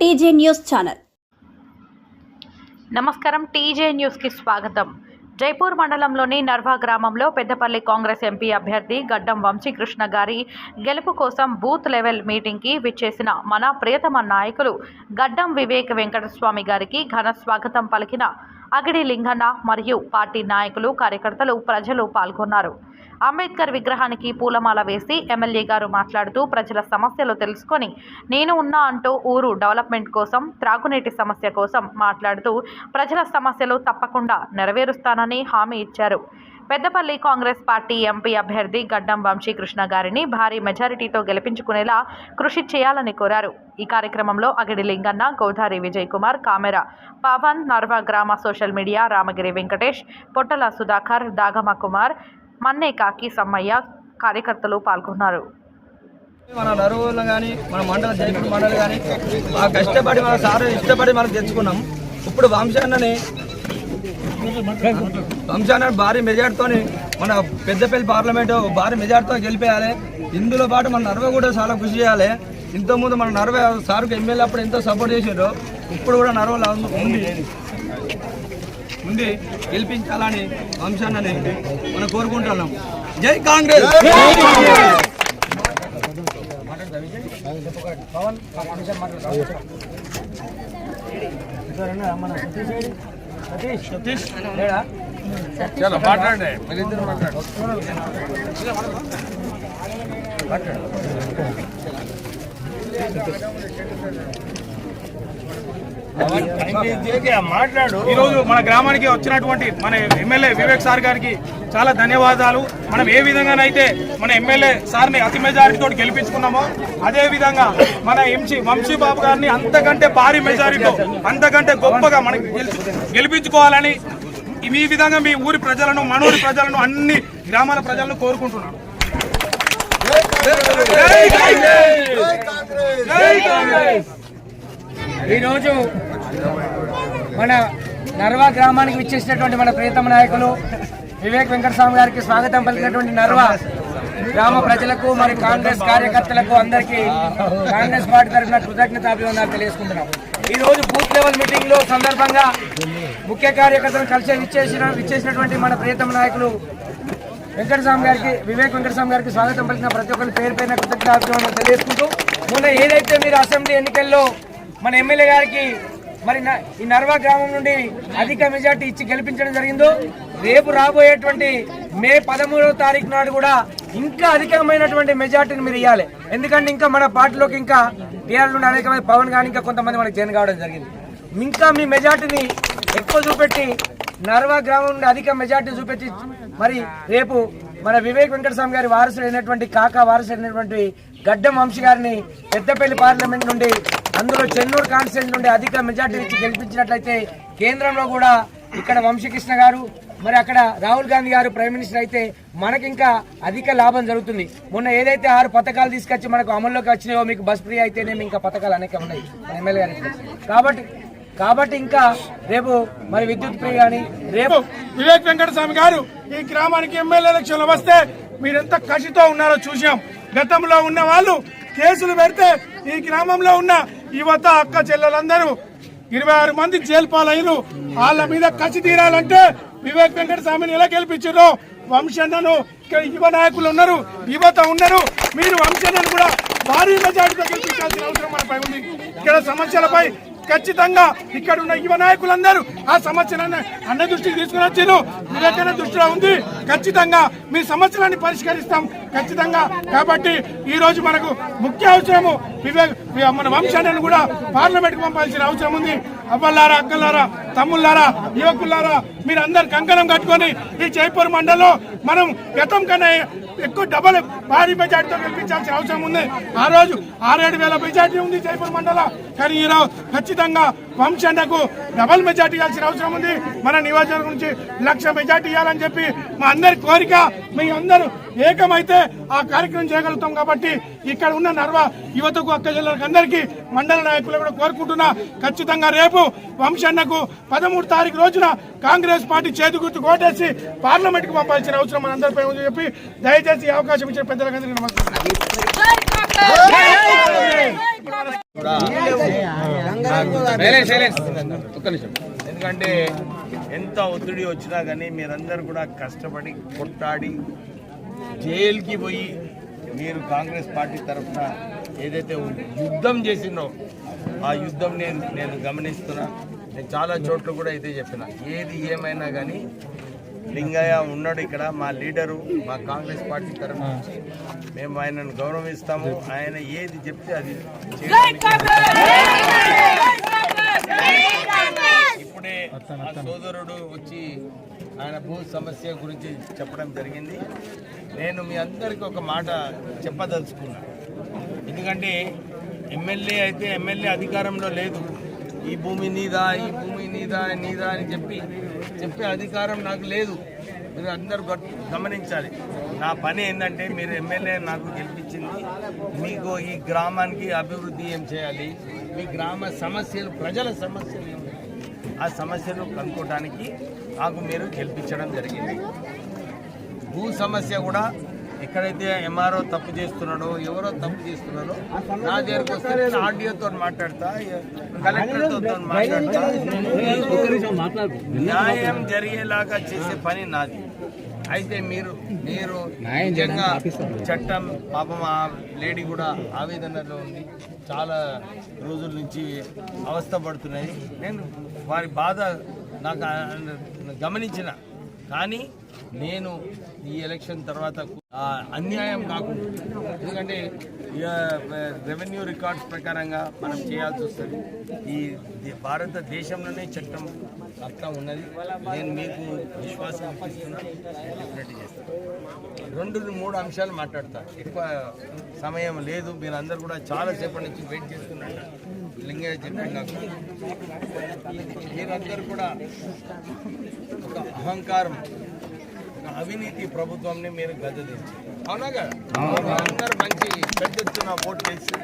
TJ news channel. నమస్కారం TJ న్యూస్కి స్వాగతం. జైపూర్ మండలంలోని నర్వా గ్రామంలో పెద్దపల్లి కాంగ్రెస్ ఎంపీ అభ్యర్థి గడ్డం వంశీకృష్ణ గారి గెలుపు కోసం బూత్ లెవెల్ మీటింగ్కి విచ్చేసిన మన ప్రియతమ నాయకులు గడ్డం వివేక్ వెంకటస్వామి గారికి ఘన స్వాగతం పలికిన అగిడి లింగన్న మరియు పార్టీ నాయకులు కార్యకర్తలు ప్రజలు పాల్గొన్నారు. అంబేద్కర్ విగ్రహానికి పూలమాల వేసి ఎమ్మెల్యే గారు మాట్లాడుతూ ప్రజల సమస్యలు తెలుసుకొని నేను ఉన్నా అంటూ ఊరు డెవలప్మెంట్ కోసం త్రాగునీటి సమస్య కోసం మాట్లాడుతూ ప్రజల సమస్యలు తప్పకుండా నెరవేరుస్తానని హామీ ఇచ్చారు. పెద్దపల్లి కాంగ్రెస్ పార్టీ ఎంపీ అభ్యర్థి గడ్డం వంశీకృష్ణ గారిని భారీ మెజారిటీతో గెలిపించుకునేలా కృషి చేయాలని కోరారు. ఈ కార్యక్రమంలో అగిడి లింగన్న గోదారి విజయ్ కుమార్ కామెరా పవన్ నర్వా గ్రామ సోషల్ మీడియా రామగిరి వెంకటేష్ పొట్టల సుధాకర్ దాగమ కుమార్ మన్నే కాకి సమ్మయ్య కార్యకర్తలు పాల్గొన్నారు. మన నరువులు కానీ మన మండల జైపూర్ మండలి కానీ బాగా కష్టపడి మన సారు ఇష్టపడి మనం తెచ్చుకున్నాం. ఇప్పుడు వంశాన్నని వంశాన్ని భారీ మెజార్టీతోని మన పెద్దపల్లి పార్లమెంటు భారీ మెజార్టీతో గెలిపేయాలి. ఇందులో పాటు మన నర్వ కూడా చాలా కృషి చేయాలి. ఇంతకుముందు మన నర్వ సార్కు ఎమ్మెల్యే అప్పుడు ఎంతో సపోర్ట్ చేసారు ఇప్పుడు కూడా నర్వలో ఉంది. ఉంది. గెలిపించాలని వంశాన్నని మనం కోరుకుంటున్నాం. జై కాంగ్రెస్! చలో మాట్లాడండి. మీరిద్దరు మాట్లాడండి. ఈ రోజు మన గ్రామానికి వచ్చినటువంటి మన ఎమ్మెల్యే వివేక్ సార్ గారికి చాలా ధన్యవాదాలు. మనం ఏ విధంగానైతే మన ఎమ్మెల్యే సార్ని అతి మెజారిటీతో గెలిపించుకున్నామో అదే విధంగా మన ఎంసీ వంశీ బాబు గారిని అంతకంటే భారీ మెజారిటీతో అంతకంటే గొప్పగా మనకి గెలిపించుకోవాలని ఈ విధంగా మీ ఊరి ప్రజలను మన ఊరి ప్రజలను అన్ని గ్రామాల ప్రజలను కోరుకుంటున్నాను ఈరోజు మన నర్వా గ్రామానికి విచ్చేసినటువంటి మన ప్రియతమ నాయకులు వివేక్ వెంకటస్వామి గారికి స్వాగతం పలికినటువంటి నర్వా గ్రామ ప్రజలకు మరి కాంగ్రెస్ కార్యకర్తలకు అందరికీ కాంగ్రెస్ పార్టీ తరఫున కృతజ్ఞతాభివందనాలు తెలియజేసుకుంటున్నాం. ఈ రోజు బూత్ లెవెల్ మీటింగ్లో సందర్భంగా ముఖ్య కార్యకర్తలను కలిసి విచ్చేసిన విచ్చేసినటువంటి మన ప్రియతమ నాయకులు వెంకటస్వామి గారికి వివేక్ వెంకటస్వామి గారికి స్వాగతం పలికిన ప్రతి ఒక్కరి పేరు పైన కృతజ్ఞతాభివందనాలు తెలియజేసుకుంటూ మొన్న ఏదైతే మీరు అసెంబ్లీ ఎన్నికల్లో మన ఎమ్మెల్యే గారికి మరి న- ఈ నర్వా గ్రామం నుండి అధిక మెజార్టీ ఇచ్చి గెలిపించడం జరిగిందో రేపు రాబోయేటువంటి మే పదమూడవ తారీఖు నాడు కూడా ఇంకా అధికమైనటువంటి మెజార్టీని మీరు ఇవ్వాలి ఎందుకంటే ఇంకా మన పార్టీలోకి ఇంకా టీఆర్ఎల్ నుండి అనేకమంది పవన్ కానీ ఇంకా కొంతమంది మనకి జాయిన్ కావడం జరిగింది. ఇంకా మీ మెజార్టీని ఎక్కువ చూపెట్టి నర్వా గ్రామం నుండి అధిక మెజార్టీ చూపెట్టి మరి రేపు మన వివేక్ వెంకటస్వామి గారి వారసుడైనటువంటి కాకా వారసుడైనటువంటి గడ్డం వంశీ గారిని పెద్దపల్లి పార్లమెంట్ నుండి అందులో చెన్నూరు కాన్స్టిట్యూట్ నుండి అధిక మెజార్టీ ఇచ్చి గెలిపించినట్లయితే కేంద్రంలో కూడా ఇక్కడ వంశీకృష్ణ గారు మరి అక్కడ రాహుల్ గాంధీ గారు ప్రైమ్ మినిస్టర్ అయితే మనకి ఇంకా అధిక లాభం జరుగుతుంది. మొన్న ఏదైతే ఆరు పథకాలు తీసుకొచ్చి మనకు అమల్లోకి వచ్చినాయో మీకు బస్ ఫ్రీ అయితేనేమి ఇంకా పథకాలు అనేక ఉన్నాయి. ఎమ్మెల్యే గారికి కాబట్టి కాబట్టి ఇంకా రేపు మరి విద్యుత్ ఫ్రీ కానీ రేపు వివేక్ వెంకటస్వామి గారు ఈ గ్రామానికి ఎమ్మెల్యే ఎలక్షన్లు వస్తే మీరెంత కసితో ఉన్నారో చూసాం గతంలో ఉన్న వాళ్ళు కేసులు పెడితే ఈ గ్రామంలో ఉన్న యువత అక్క చెల్లెలందరూ ఇరవై ఆరు మంది జైలు పాలయ్యారు వాళ్ళ మీద కసి తీరాలంటే వివేక్ వెంకటస్వామిని ఎలా గెలిపించారు వంశన్నను యువ నాయకులు ఉన్నారు యువత ఉన్నారు. మీరు వంశన్నను కూడా భారీ మెజార్టీతో గెలిపించాల్సిన అవసరం మనపై ఉంది. ఇక్కడ సమస్యలపై ఖచ్చితంగా ఇక్కడ ఉన్న యువ నాయకులందరూ ఆ సమస్యలను అన్న దృష్టికి తీసుకుని వచ్చారు వివేకన్న దృష్టిలో ఉంది. ఖచ్చితంగా మీ సమస్యలన్నీ పరిష్కరిస్తాం. ఖచ్చితంగా. కాబట్టి ఈ రోజు మనకు ముఖ్య అవసరము వివేక్ మన వంశాన్ని కూడా పార్లమెంట్కు పంపాల్సిన అవసరం ఉంది. అవ్వలారా అక్కలారా తమ్ముళ్ళారా యువకులారా మీరు అందరు కంకణం కట్టుకొని ఈ జైపూర్ మండలంలో మనం గతం కన్నా ఎక్కువ డబల్ భారీ మెజార్టీతో గెలిపించాల్సిన అవసరం ఉంది. ఆ రోజు ఆరేడు వేల మెజార్టీ ఉంది జైపూర్ మండల. కానీ ఈరోజు ఖచ్చితంగా వంశండకు డబల్ మెజార్టీ ఇవ్వాల్సిన అవసరం ఉంది. మన నియోజకవర్గం నుంచి లక్ష మెజార్టీ ఇవ్వాలని చెప్పి మా అందరి కోరిక. మీ అందరూ ఏకమైతే ఆ కార్యక్రమం చేయగలుగుతాం కాబట్టి ఇక్కడ ఉన్న నర్వ యువతకు అక్క జిల్లాలకు అందరికీ మండల నాయకులు కూడా కోరుకుంటున్నా. ఖచ్చితంగా రేపు వంశన్నకు పదమూడు తారీఖు రోజున కాంగ్రెస్ పార్టీ చేతి గుర్తు కోటేసి పార్లమెంట్కు పంపాల్సిన అవసరం మనందరిపై ఉందని చెప్పి దయచేసి అవకాశం ఇచ్చిన పెద్దలందరికీ నమస్కారం. ఎందుకంటే ఎంత ఒత్తిడి వచ్చినా కానీ మీరందరూ కూడా కష్టపడి కొట్టాడి జైలుకి పోయి మీరు కాంగ్రెస్ పార్టీ తరఫున ఏదైతే యుద్ధం చేసిందో ఆ యుద్ధం నేను నేను గమనిస్తున్నా. నేను చాలా చోట్ల కూడా ఇదే చెప్పిన. ఏది ఏమైనా కానీ లింగయ్య ఉన్నాడు ఇక్కడ మా లీడరు మా కాంగ్రెస్ పార్టీ తరఫు నుంచి. మేము ఆయనను గౌరవిస్తాము. ఆయన ఏది చెప్తే అది ఇప్పుడే సోదరుడు వచ్చి ఆయన భూ సమస్య గురించి చెప్పడం జరిగింది. నేను మీ అందరికీ ఒక మాట చెప్పదలుచుకున్నా. ఎందుకంటే ఎమ్మెల్యే అయితే ఎమ్మెల్యే అధికారంలో లేదు. ఈ భూమి నీదా ఈ భూమి నీదా నీదా అని చెప్పి చెప్పే అధికారం నాకు లేదు. మీరు అందరూ గమనించాలి. నా పని ఏంటంటే మీరు ఎమ్మెల్యే నాకు గెలిపించింది. మీకు ఈ గ్రామానికి అభివృద్ధి ఏం చేయాలి? మీ గ్రామ సమస్యలు ప్రజల సమస్యలు ఏం ఆ సమస్యలు కనుక్కోవడానికి నాకు మీరు గెలిపించడం జరిగింది. భూ సమస్య కూడా ఎక్కడైతే ఎంఆర్ఓ తప్పు చేస్తున్నాడో ఎవరో తప్పు చేస్తున్నారో నా దగ్గరకు వస్తే నేను ఆర్డీఓతో మాట్లాడతా కలెక్టర్తో మాట్లాడతా. న్యాయం జరిగేలాగా చేసే పని నాది. అయితే మీరు మీరు నిజంగా చట్టం పాపం ఆ లేడీ కూడా ఆవేదనలో ఉంది. చాలా రోజుల నుంచి అవస్థ పడుతున్నది. నేను వారి బాధ నాకు గమనించిన. కానీ నేను ఈ ఎలక్షన్ తర్వాత ఆ, అన్యాయం కాకుండా ఎందుకంటే ఇక, రెవెన్యూ రికార్డ్స్ ప్రకారంగా మనం చేయాల్సి వస్తుంది. ఈ భారతదేశంలోనే చట్టం అర్థం ఉన్నది. నేను మీకు విశ్వాసం ఇస్తున్నా డెఫినెట్ చేస్తాను రెండు మూడు అంశాలు మాట్లాడతా. ఎక్కువ సమయం లేదు. మీరు అందరు కూడా చాలా నుంచి వెయిట్ చేస్తున్నారు. లింగయ్య చెప్పాను నాకు మీరందరూ కూడా ఒక అహంకారం అవినీతి ప్రభుత్వంని మీరు గద్దెదించారు అవునా కదా? అందరు మంచి పెద్ద ఎత్తున ఓట్ చేసి